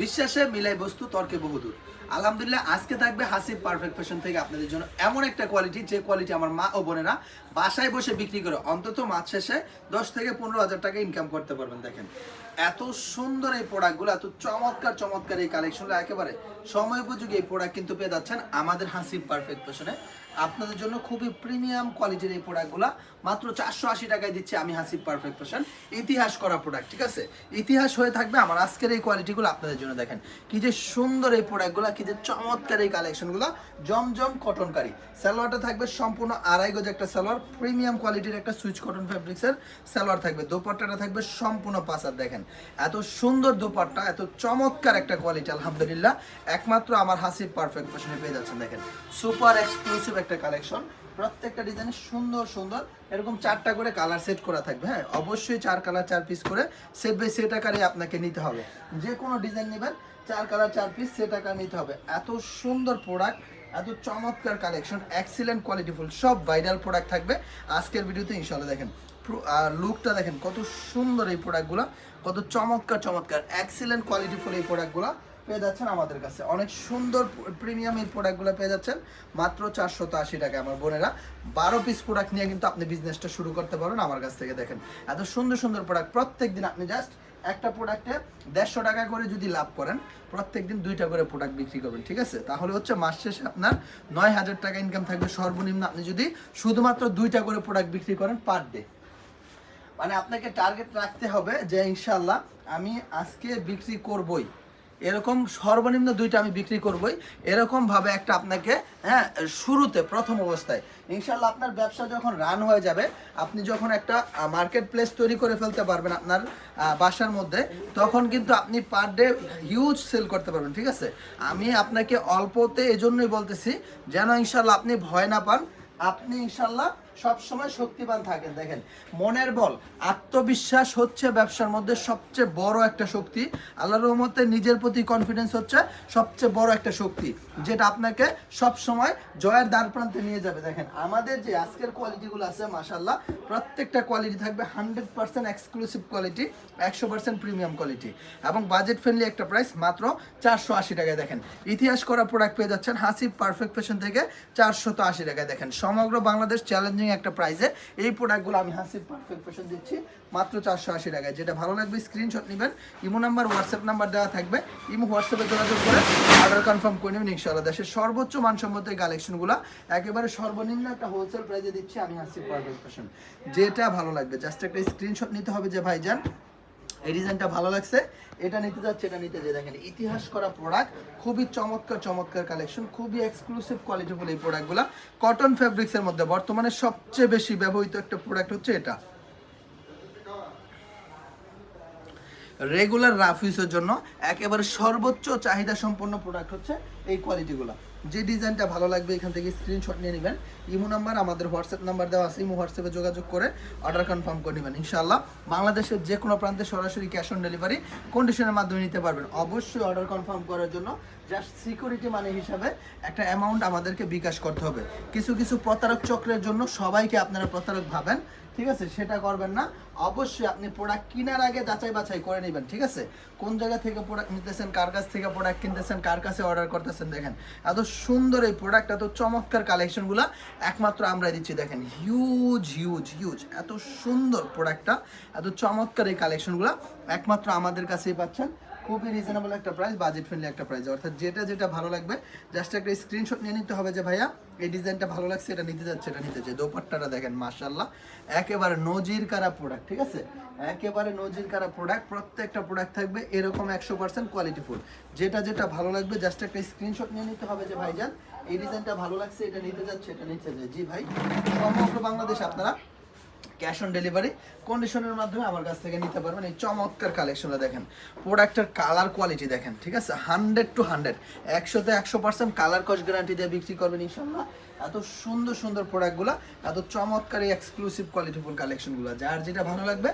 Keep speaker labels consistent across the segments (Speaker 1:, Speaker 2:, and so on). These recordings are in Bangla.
Speaker 1: বিশ্বাসে মিলাই বস্তু, তর্কে বহুদূর। আলহামদুলিল্লাহ, আজকে থাকবে হাসিব পারফেক্ট ফ্যাশন থেকে আপনাদের জন্য এমন একটা কোয়ালিটি যে কোয়ালিটি আমার মা ও বোনেরা বাসায় বসে বিক্রি করে, অন্তত মাস শেষে দশ থেকে পনেরো হাজার টাকা ইনকাম করতে পারবেন, দেখেন। এত সুন্দর এই প্রোডাক্টগুলো এত চমৎকার চমৎকার এই কালেকশনগুলো একেবারে সময় উপযোগী এই প্রোডাক্ট কিন্তু পেয়ে যাচ্ছেন আমাদের হাসিব পারফেক্ট ফ্যাশনে আপনাদের জন্য খুবই প্রিমিয়াম কোয়ালিটির এই প্রোডাক্টগুলো মাত্র চারশো আশি টাকায় দিচ্ছি আমি হাসিব পারফেক্ট ফ্যাশন ইতিহাস করা প্রোডাক্ট ঠিক আছে? ইতিহাস হয়ে থাকবে আমার আজকের এই কোয়ালিটিগুলো আপনাদের জন্য দেখেন। কি যে সুন্দর এই প্রোডাক্টগুলো কি যে চমৎকার এই কালেকশনগুলো জমজম কটনকারি সালোয়ারটা থাকবে সম্পূর্ণ আড়াই গজ একটা সালোয়ার প্রিমিয়াম কোয়ালিটির একটা সুইচ কটন ফ্যাব্রিক্সের সালোয়ার থাকবে। দোপাট্টাটা থাকবে সম্পূর্ণ পাসার দেখেন। এত সুন্দর দোপাট্টা, এত চমৎকার একটা কোয়ালিটি আলহামদুলিল্লাহ। একমাত্র আমার হাসিব পারফেক্ট ফ্যাশনে পেয়ে যাচ্ছেন, দেখেন। সুপার এক্সক্লুসিভ একটা কালেকশন প্রত্যেকটা ডিজাইনে সুন্দর সুন্দর। এরকম চারটা করে কালার সেট করা থাকবে হ্যাঁ? অবশ্যই চার কালার চার পিস করে সেট বাই সেট আকারে আপনাকে নিতে হবে। যে কোনো ডিজাইন নেবেন, চার কালার চার পিস সেট আকার নিতে হবে। এত সুন্দর প্রোডাক্ট এত চমৎকার কালেকশন এক্সিলেন্ট কোয়ালিটিফুল সব ভাইরাল প্রোডাক্ট থাকবে। আজকের ভিডিওতে ইনশাল্লাহ দেখেন লুকটা দেখেন, কত সুন্দর এই প্রোডাক্টগুলো কত চমৎকার চমৎকার এক্সিলেন্ট কোয়ালিটিফুল এই প্রোডাক্টগুলো পেয়ে যাচ্ছেন আমাদের কাছে। অনেক সুন্দর প্রিমিয়াম এই প্রোডাক্টগুলো পেয়ে যাচ্ছেন, মাত্র চারশত আশি টাকা আমার বোনেরা। বারো পিস প্রোডাক্ট নিয়ে কিন্তু আপনি বিজনেসটা শুরু করতে পারেন আমার কাছ থেকে, দেখেন। এত সুন্দর সুন্দর প্রোডাক্ট প্রত্যেক দিন আপনি জাস্ট একটা প্রোডাক্টে দেড়শো টাকা করে যদি লাভ করেন প্রত্যেক দিন দুইটা করে প্রোডাক্ট বিক্রি করবেন, ঠিক আছে? তাহলে হচ্ছে মাস শেষে আপনার নয় হাজার টাকা ইনকাম থাকবে। সর্বনিম্ন আপনি যদি শুধুমাত্র দুইটা করে প্রোডাক্ট বিক্রি করেন পার ডে মানে আপনাকে টার্গেট রাখতে হবে যে ইনশাল্লাহ আমি আজকে বিক্রি করবই। এরকম সর্বনিম্ন দুইটা আমি বিক্রি করবই। এরকম ভাবে একটা আপনাকে হ্যাঁ শুরুতে, প্রথম অবস্থায়। ইনশাল্লাহ আপনার ব্যবসা যখন রান হয়ে যাবে, আপনি যখন একটা মার্কেট প্লেস তৈরি করে ফেলতে পারবেন আপনার বাসার মধ্যে, তখন কিন্তু আপনি পার ডে হিউজ সেল করতে পারবেন, ঠিক আছে? আমি আপনাকে অল্পতে এজন্যই বলতেছি, যেন ইনশাল্লাহ আপনি ভয় না পান। আপনি ইনশাল্লাহ সবসময় শক্তিবান থাকেন দেখেন। মনের বল, আত্মবিশ্বাস হচ্ছে ব্যবসার মধ্যে সবচেয়ে বড় একটা শক্তি। আল্লাহর রহমতে নিজের প্রতি কনফিডেন্স হচ্ছে সবচেয়ে বড় একটা শক্তি, যেটা আপনাকে সব সময় জয়ের দ্বার প্রান্তে নিয়ে যাবে। দেখেন, আমাদের যে আজকের কোয়ালিটিগুলো আছে মাসাল্লাহ প্রত্যেকটা কোয়ালিটি থাকবে হান্ড্রেড পার্সেন্ট এক্সক্লুসিভ কোয়ালিটি একশো পার্সেন্ট প্রিমিয়াম কোয়ালিটি এবং বাজেট ফ্রেন্ডলি একটা প্রাইস মাত্র চারশো আশি টাকায়, দেখেন। ইতিহাস করা প্রোডাক্ট পেয়ে যাচ্ছেন হাসিব পারফেক্ট ফ্যাশন থেকে চারশত আশি টাকায়, দেখেন। সমগ্র বাংলাদেশ চ্যালেঞ্জিং একটা প্রাইসে এই প্রোডাক্টগুলো আমি হাসির পারফেক্ট ফ্যাশন দিচ্ছি, মাত্র চারশো আশি টাকায়। যেটা ভালো লাগবে স্ক্রিনশট নেবেন। ইমো নাম্বার হোয়াটসঅ্যাপ নাম্বার দেওয়া থাকবে। ইমো হোয়াটসঅ্যাপে যোগাযোগ করে অর্ডার কনফার্ম করে নেবেন, ইনশাআল্লাহ। দেশের সর্বোচ্চ মানসম্মত এই কালেকশনগুলো একেবারে সর্বনিম্ন একটা হোলসেল প্রাইসে দিচ্ছি আমি হাসির পারফেক্ট ফ্যাশন যেটা ভালো লাগবে জাস্ট একটা স্ক্রিনশট নিতে হবে যে ভাইজান এই ডিজাইনটা ভালো লাগছে। এটা নিতে যাচ্ছে, এটা নিতে যে দেখেন, ইতিহাস করা প্রোডাক্ট খুবই চমৎকার চমৎকার কালেকশন খুবই এক্সক্লুসিভ কোয়ালিটিফুল এই প্রোডাক্টগুলো কটন ফ্যাব্রিক্সের মধ্যে বর্তমানে সবচেয়ে বেশি ব্যবহৃত একটা প্রোডাক্ট হচ্ছে এটা। রেগুলার রাফ ইউজের জন্য একেবারে সর্বোচ্চ চাহিদা সম্পন্ন প্রোডাক্ট হচ্ছে এই কোয়ালিটিগুলো যে ডিজাইনটা ভালো লাগবে, এখান থেকে স্ক্রিনশট নিয়ে নেবেন। ইমো নাম্বার, আমাদের হোয়াটসঅ্যাপ নাম্বার দেওয়া আছে, ইমো হোয়াটসঅ্যাপে যোগাযোগ করে অর্ডার কনফার্ম করে নেবেন, ইনশাআল্লাহ। বাংলাদেশের যে কোনো প্রান্তে সরাসরি ক্যাশ অন ডেলিভারি কন্ডিশনের মাধ্যমে নিতে পারবেন। অবশ্যই অর্ডার কনফার্ম করার জন্য জাস্ট সিকিউরিটি মানি হিসাবে একটা অ্যামাউন্ট আমাদেরকে বিকাশ করতে হবে। কিছু কিছু প্রতারক চক্রের জন্য সবাইকে আপনারা প্রতারক ভাবেন, ঠিক আছে? সেটা করবেন না। অবশ্যই আপনি প্রোডাক্ট কেনার আগে যাচাই বাছাই করে নেবেন, ঠিক আছে? কোন জায়গা থেকে প্রোডাক্ট নিতেছেন, কার কাছ থেকে প্রোডাক্ট কিনতেছেন, কার কাছে অর্ডার করতেছেন দেখেন। এত সুন্দর এই প্রোডাক্ট এত চমৎকার কালেকশনগুলো একমাত্র আমরা দিচ্ছি, দেখেন। হিউজ হিউজ হিউজ এত সুন্দর প্রোডাক্টটা এত চমৎকার এই কালেকশনগুলো একমাত্র আমাদের কাছেই পাচ্ছেন। খুবই রিজনেবল একটা প্রাইস বাজেট ফ্রেন্ডলি একটা প্রাইস অর্থাৎ যেটা যেটা ভালো লাগবে জাস্ট একটা স্ক্রিনশট নিয়ে নিতে হবে যে, ভাইয়া, এই ডিজাইনটা ভালো লাগছে, এটা নিতে যাচ্ছে, এটা নিতে চাই দোপাট্টাটা দেখেন মাশাল্লাহ একেবারে নজির কারা প্রোডাক্ট ঠিক আছে? একেবারে নজির কারা প্রোডাক্ট প্রত্যেকটা প্রোডাক্ট থাকবে এরকম একশো পার্সেন্ট কোয়ালিটি কোয়ালিটিফুল যেটা যেটা ভালো লাগবে জাস্ট একটা স্ক্রিনশট নিয়ে নিতে হবে যে, ভাইজান, এই ডিজাইনটা ভালো লাগছে, এটা নিতে যাচ্ছে, এটা নিতে যাচ্ছে। জি, ভাই। সমগ্র বাংলাদেশ আপনারা ক্যাশ অন ডেলিভারি কন্ডিশনের মাধ্যমে আমার কাছ থেকে নিতে পারবেন। এই চমৎকার কালেকশনটা দেখেন। প্রোডাক্টের কালার কোয়ালিটি দেখেন, ঠিক আছে? Hundred to hundred. একশোতে একশো পার্সেন্ট কালার কস গ্যারান্টি দিয়ে বিক্রি করবেন ইনশাল্লাহ। এত সুন্দর সুন্দর প্রোডাক্টগুলো, এত চমৎকার এক্সক্লুসিভ কোয়ালিটিফুল কালেকশনগুলো। যার যেটা ভালো লাগবে,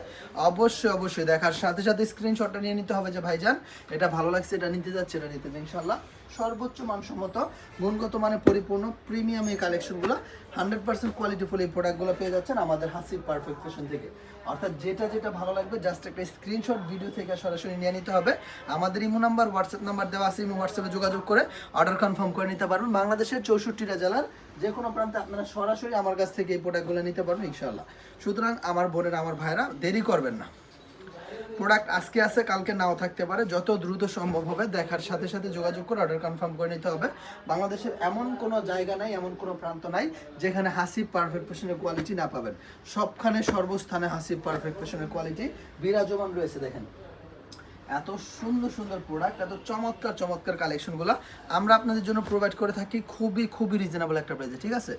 Speaker 1: অবশ্যই অবশ্যই দেখার সাথে সাথে স্ক্রিনশটটা নিয়ে নিতে হবে যে, ভাইজান, এটা ভালো লাগছে, এটা নিতে যাচ্ছে, এটা নিতে ইনশাল্লাহ। সর্বোচ্চ মানসম্মত, গুণগত মানে পরিপূর্ণ প্রিমিয়াম এই কালেকশনগুলো হান্ড্রেড পার্সেন্ট কোয়ালিটিফুল এই প্রোডাক্টগুলো পেয়ে যাচ্ছেন আমাদের হাসির পারফেক্ট ফ্যাশন থেকে। অর্থাৎ যেটা যেটা ভালো লাগবে জাস্ট একটা স্ক্রিনশট ভিডিও থেকে সরাসরি নিয়ে নিতে হবে। আমাদের ইমো নাম্বার হোয়াটসঅ্যাপ নাম্বার দেওয়া আছে, ইমো হোয়াটসঅ্যাপে যোগাযোগ করে অর্ডার কনফার্ম করে নিতে পারবেন। বাংলাদেশের চৌষট্টিটা জেলার যে কোনো প্রান্তে আপনারা সরাসরি আমার কাছ থেকে এই প্রোডাক্টগুলো নিতে পারবেন ইনশাল্লাহ সুতরাং আমার বোনের, আমার ভাইরা দেরি করবেন না। প্রোডাক্ট আজকে আছে, কালকে নাও থাকতে পারে। যত দ্রুত সম্ভব হবে, দেখার সাথে সাথে যোগাযোগ করে অর্ডার কনফার্ম করে নিতে হবে। বাংলাদেশের এমন কোনো জায়গা নাই, এমন কোনো প্রান্ত নাই, যেখানে হাসি পারফেক্ট ফ্যাশনের কোয়ালিটি না পাবেন। সবখানে সর্বস্থানে হাসি পারফেক্ট ফ্যাশনের কোয়ালিটি বিরাজমান রয়েছে, দেখেন। এত সুন্দর সুন্দর প্রোডাক্ট এত চমৎকার চমৎকার কালেকশনগুলো আমরা আপনাদের জন্য প্রোভাইড করে থাকি খুবই খুবই রিজনেবল একটা প্রাইসে ঠিক আছে?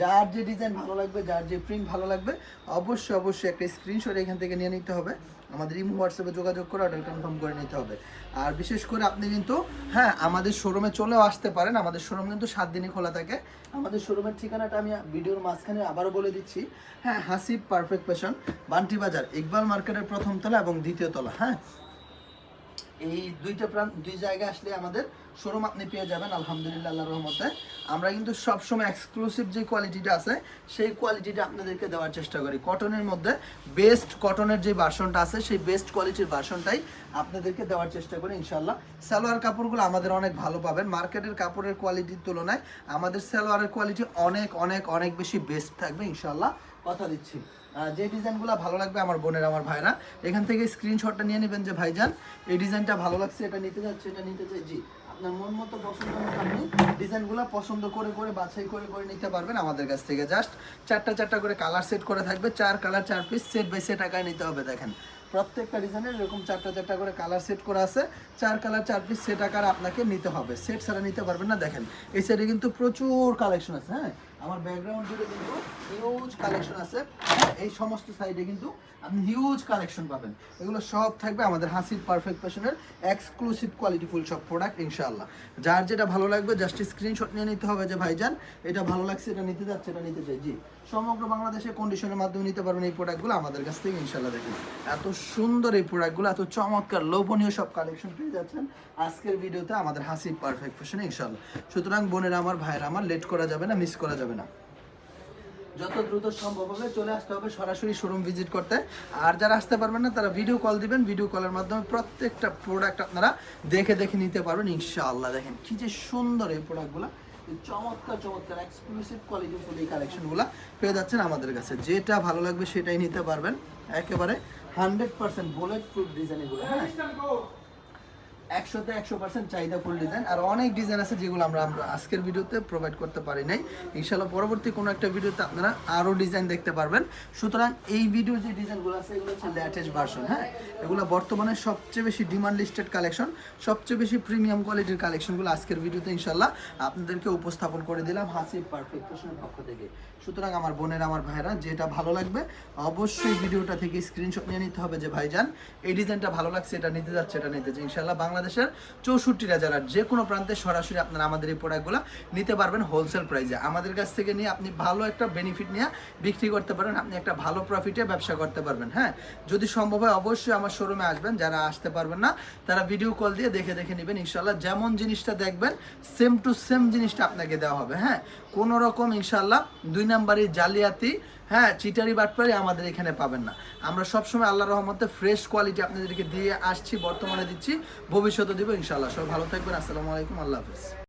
Speaker 1: যার যে ডিজাইন ভালো লাগবে, যার যে প্রিন্ট ভালো লাগবে, অবশ্যই অবশ্যই একটা স্ক্রিনশট এখান থেকে নিয়ে নিতে হবে। আমাদের ইমো হোয়াটসঅ্যাপে যোগাযোগ করে অর্ডার কনফার্ম করে নিতে হবে। আর বিশেষ করে আপনি কিন্তু হ্যাঁ আমাদের শোরুমে চলেও আসতে পারেন। আমাদের শোরুম কিন্তু সাত দিনই খোলা থাকে। আমাদের শোরুমের ঠিকানাটা আমি ভিডিওর মাঝখানে আবারও বলে দিচ্ছি। হ্যাঁ হাসিব পারফেক্ট ফ্যাশন বান্টি বাজার, ইকবাল মার্কেটের প্রথম তলা এবং দ্বিতীয় তলা হ্যাঁ? এই দুইটা প্রান্ত, দুই জায়গায় আসলে আমাদের শোরুম আপনি পেয়ে যাবেন, আলহামদুলিল্লাহ, আল্লাহর রহমতে। আমরা কিন্তু সবসময় এক্সক্লুসিভ যে কোয়ালিটিটা আছে, সেই কোয়ালিটিটা আপনাদেরকে দেওয়ার চেষ্টা করি। কটনের মধ্যে বেস্ট কটনের যে বাসনটা আছে, সেই বেস্ট কোয়ালিটির বাসনটাই আপনাদেরকে দেওয়ার চেষ্টা করি ইনশাল্লাহ সালোয়ার কাপড়গুলো আমাদের অনেক ভালো পাবেন। মার্কেটের কাপড়ের কোয়ালিটির তুলনায় আমাদের সালোয়ারের কোয়ালিটি অনেক অনেক অনেক বেশি বেস্ট থাকবে ইনশাল্লাহ কথা দিচ্ছি। যে ডিজাইনগুলো ভালো লাগবে আমার বোনের, আমার ভাইরা এখান থেকে স্ক্রিনশটটা নিয়ে নেবেন যে ভাইজান, এই ডিজাইনটা ভালো লাগছে, এটা নিতে যাচ্ছে, এটা নিতে চাই। জি, আপনার মন মতো পছন্দ আপনি ডিজাইনগুলো পছন্দ করে করে, বাছাই করে করে নিতে পারবেন আমাদের কাছ থেকে জাস্ট চারটা চারটা করে কালার সেট করে থাকবে, চার কালার চার পিস সেট বাই সেট আকারে নিতে হবে, দেখেন। প্রত্যেকটা ডিজাইনের এরকম চারটা চারটা করে কালার সেট করা আছে, চার কালার চার পিস সেট আকার আপনাকে নিতে হবে। সেট ছাড়া নিতে পারবেন না, দেখেন। এই সাইডে কিন্তু প্রচুর কালেকশন আছে হ্যাঁ? আমার ব্যাকগ্রাউন্ড জুড়ে কিন্তু হিউজ কালেকশন আছে। হ্যাঁ, এই সমস্ত সাইডে কিন্তু আপনি হিউজ কালেকশন পাবেন। এগুলো সব থাকবে আমাদের হাসির পারফেক্ট ফ্যাশনের এক্সক্লুসিভ কোয়ালিটিফুল সব প্রোডাক্ট ইনশাআল্লাহ। যার যেটা ভালো লাগবে জাস্ট স্ক্রিনশট নিয়ে নিতে হবে যে ভাইজান এটা ভালো লাগছে এটা নিতে যাচ্ছে এটা নিতে চাই। জি সমগ্র বাংলাদেশে কন্ডিশনের মাধ্যমে নিতে পারবেন এই প্রোডাক্টগুলো আমাদের কাছ থেকে ইনশাল্লাহ দেখুন এত সুন্দর এই প্রোডাক্টগুলো এত চমৎকার লোভনীয় সব কালেকশন পেয়ে যাচ্ছেন। আজকের ভিডিওতে আমাদের হাসির পারফেক্ট ফ্যাশনে ইনশাল্লাহ সুতরাং বোনেরা আমার ভাইয়েরা আমার লেট করা যাবে না মিস করা যাবে না। যত দ্রুত সম্ভব হবে চলে আসতে হবে সরাসরি শোরুম ভিজিট করতে। আর যারা আসতে পারবেন না, তারা ভিডিও কল দিবেন। ভিডিও কলের মাধ্যমে প্রত্যেকটা প্রোডাক্ট আপনারা দেখে দেখে নিতে পারবেন, ইনশাআল্লাহ। দেখেন কি যে সুন্দর এই প্রোডাক্টগুলো চমৎকার চমৎকার এক্সক্লুসিভ কোয়ালিটি এই কালেকশনগুলো পেয়ে যাচ্ছেন আমাদের কাছে। যেটা ভালো লাগবে সেটাই নিতে পারবেন। একেবারে hundred percent bullet proof design হ্যাঁ? একশোতে একশো পার্সেন্ট চাহিদা ফুল ডিজাইন আর অনেক ডিজাইন আছে যেগুলো আমরা আজকের ভিডিওতে প্রোভাইড করতে পারি নাই। ইনশাল্লাহ পরবর্তী কোনো একটা ভিডিওতে আপনারা আরও ডিজাইন দেখতে পারবেন। সুতরাং এই ভিডিও যে ডিজাইনগুলো আছে, এগুলো হচ্ছে লেটেস্ট ভার্সন হ্যাঁ? এগুলো বর্তমানে সবচেয়ে বেশি ডিমান্ড লিস্টেড কালেকশন সবচেয়ে বেশি প্রিমিয়াম কোয়ালিটির কালেকশনগুলো আজকের ভিডিওতে ইনশাল্লাহ আপনাদেরকে উপস্থাপন করে দিলাম হাসি পারফেক্ট পক্ষ থেকে। সুতরাং আমার বোনের, আমার ভাইরা যেটা ভালো লাগবে, অবশ্যই ভিডিওটা থেকে স্ক্রিনশট নিয়ে নিতে হবে যে, ভাইজান, এই ডিজাইনটা ভালো লাগছে, এটা নিতে যাচ্ছে, এটা নিতে যাচ্ছে। ইনশাল্লাহ বাংলাদেশের চৌষট্টিটা জেলার যে কোনো প্রান্তে সরাসরি আপনারা আমাদের এই প্রোডাক্টগুলো নিতে পারবেন হোলসেল প্রাইসে আমাদের কাছ থেকে নিয়ে আপনি ভালো একটা বেনিফিট নিয়ে বিক্রি করতে পারেন, আপনি একটা ভালো প্রফিটে ব্যবসা করতে পারবেন হ্যাঁ? যদি সম্ভব হয় অবশ্যই আমার শোরুমে আসবেন, যারা আসতে পারবেন না, তারা ভিডিও কল দিয়ে দেখে দেখে নেবেন ইনশাল্লাহ যেমন জিনিসটা দেখবেন সেম টু সেম জিনিসটা আপনাকে দেওয়া হবে হ্যাঁ? কোনো রকম ইনশাল্লাহ দুই নাম্বারই জালিয়াতি হ্যাঁ চিটারি বাটপারি আমাদের এখানে পাবেন না। আমরা সবসময় আল্লাহ রহমতে ফ্রেশ কোয়ালিটি আপনাদেরকে দিয়ে আসছি, বর্তমানে দিচ্ছি ভবিষ্যতে দিব ইনশাল্লাহ সবাই ভালো থাকবেন। আসসালামু আলাইকুম। আল্লাহ হাফিজ।